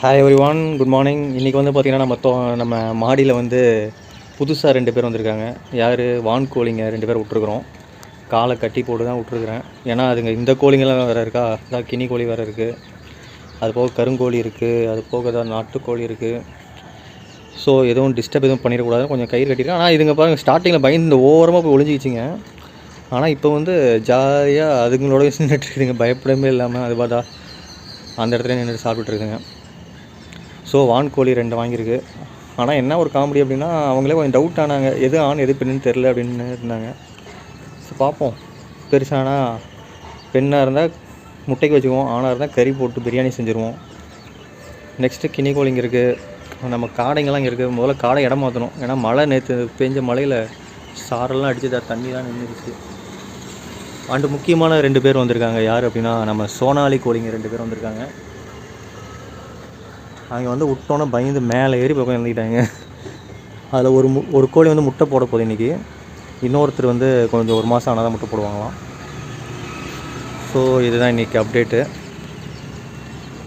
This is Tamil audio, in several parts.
Hi everyone good morning இன்றைக்கி வந்து பார்த்திங்கன்னா நம்ம தோ நம்ம மாடியில் வந்து புதுசாக ரெண்டு பேர் வந்திருக்காங்க. யார்? வான் கோழிங்க ரெண்டு பேர் விட்ருக்குறோம் காலை கட்டி போட்டு தான் விட்ருக்குறேன் ஏன்னா அதுங்க இந்த கோழிங்கெல்லாம் வேறு இருக்கா? அதான் கினி கோழி வேறு இருக்குது அது போக கருங்கோழி இருக்குது அது போக ஏதாவது நாட்டுக்கோழி இருக்குது ஸோ எதுவும் டிஸ்டர்ப் எதுவும் பண்ணிடக்கூடாது. கொஞ்சம் கயிறு கட்டியிருக்கேன் ஆனால் இதுங்க பாருங்கள் ஸ்டார்டிங்கில் பயந்து இந்த ஓரமாக போய் ஒளிஞ்சிக்கிச்சிங்க. ஆனால் இப்போ வந்து ஜாலியாக அதுங்களோட நின்றுட்டுருக்குதுங்க பயப்படவே இல்லாமல் அது பார்த்தா அந்த இடத்துல நின்றுட்டு சாப்பிட்டுருக்குங்க ஸோ வான் கோழி ரெண்டு வாங்கியிருக்கு. ஆனால் என்ன ஒரு காமெடி அப்படின்னா அவங்களே கொஞ்சம் டவுட் ஆனாங்க. எது ஆண் எது பெண்ணுன்னு தெரில அப்படின்னு இருந்தாங்க. ஸோ பார்ப்போம். பெருசானா பெண்ணாக இருந்தால் முட்டைக்கு வச்சுக்குவோம். ஆணாக இருந்தால் கறி போட்டு பிரியாணி செஞ்சுருவோம். நெக்ஸ்ட்டு கினி இங்கே இருக்குது நம்ம காடைங்கெல்லாம் இங்கே இருக்குது முதல்ல காடை இடம் மாற்றணும் ஏன்னா மழை நேற்று பெஞ்ச மழையில் சாரெல்லாம் அடிச்சு தண்ணிலாம் நின்றுச்சு அண்டு முக்கியமான ரெண்டு பேர் வந்திருக்காங்க. யார் அப்படின்னா நம்ம சோனாலி கோழிங்க ரெண்டு பேர் வந்திருக்காங்க. அவங்க வந்து விட்டோன்னே பயந்து மேலே ஏறி போய் இறந்துக்கிட்டாங்க அதில் ஒரு மு ஒரு கோழி வந்து முட்டை போட போகுது இன்றைக்கி இன்னொருத்தர் வந்து கொஞ்சம் ஒரு மாதம் ஆனால் தான் முட்டை போடுவாங்களாம். ஸோ இதுதான் இன்றைக்கி அப்டேட்டு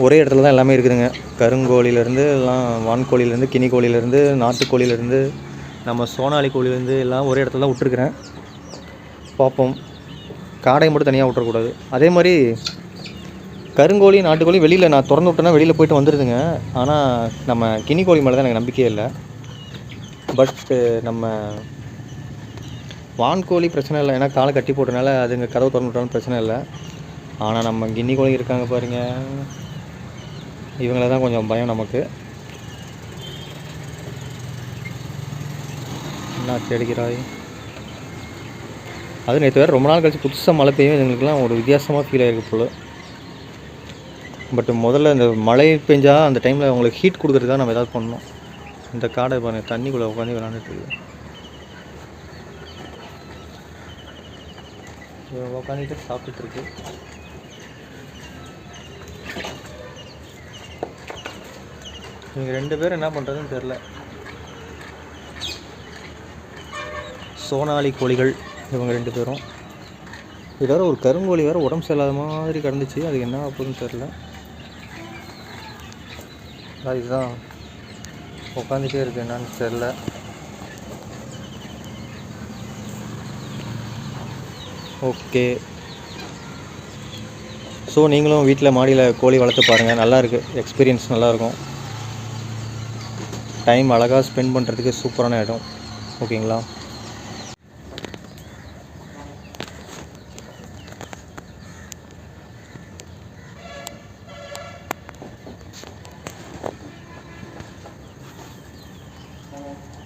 ஒரே இடத்துல தான் எல்லாமே இருக்குதுங்க. கருங்கோழிலேருந்து எல்லாம் வான்கோழிலேருந்து கினி கோழிலேருந்து நாட்டுக்கோழிலேருந்து நம்ம சோனாலி கோழிலேருந்து எல்லாம் ஒரே இடத்துல தான் விட்டுருக்குறேன். பார்ப்போம். காடையை மட்டும் தனியாக விட்றக்கூடாது அதே மாதிரி கருங்கோழி நாட்டுக்கோழி வெளியில் நான் திறந்து விட்டேன்னா வெளியில் போயிட்டு வந்துடுதுங்க ஆனால் நம்ம கினி கோழி மேலே தான் எனக்கு நம்பிக்கையே இல்லை. பட்டு நம்ம வான்கோழி பிரச்சனை இல்லை. ஏன்னா காலை கட்டி போட்டனால அதுங்க கதவு திறந்து விட்டாலும் பிரச்சனை இல்லை. ஆனால் நம்ம கின்னி கோழி இருக்காங்க பாருங்கள் இவங்கள தான் கொஞ்சம் பயம் நமக்கு. என்ன செடிக்கிறாய் அது நேற்று வேறு ரொம்ப நாள் கழிச்சு புதுசாக மழை பெய்யும். எங்களுக்குலாம் ஒரு வித்தியாசமாக ஃபீல் ஆகிருக்கு போல். பட் முதல்ல இந்த மழை பெஞ்சால் அந்த டைமில் அவங்களுக்கு ஹீட் கொடுக்குறது தான் நம்ம ஏதாவது பண்ணணும். இந்த காடை பாருங்க தண்ணிக்குள்ளே உட்காந்து விளாண்டுட்டு இருக்கு. உட்காந்துட்டு சாப்பிட்டுட்டு இருக்கு. இவங்க ரெண்டு பேரும் என்ன பண்ணுறதுன்னு தெரில சோனாலி கோழிகள் இவங்க ரெண்டு பேரும். இது வேறு ஒரு கருங்கோழி வேறு உடம்பு சரியில்லாத மாதிரி கிடந்துச்சு. அது என்ன ஆகுதுன்னு தெரில இதுதான் உட்காந்துட்டே இருக்கு என்னன்னு தெரில ஓகே. ஸோ நீங்களும் வீட்டில் மாடியில் கோழி வளர்த்து பாருங்கள் நல்லாயிருக்கு எக்ஸ்பீரியன்ஸ் நல்லாயிருக்கும் டைம் அழகாக ஸ்பெண்ட் பண்ணுறதுக்கு சூப்பரான இடம். ஓகேங்களா Amen.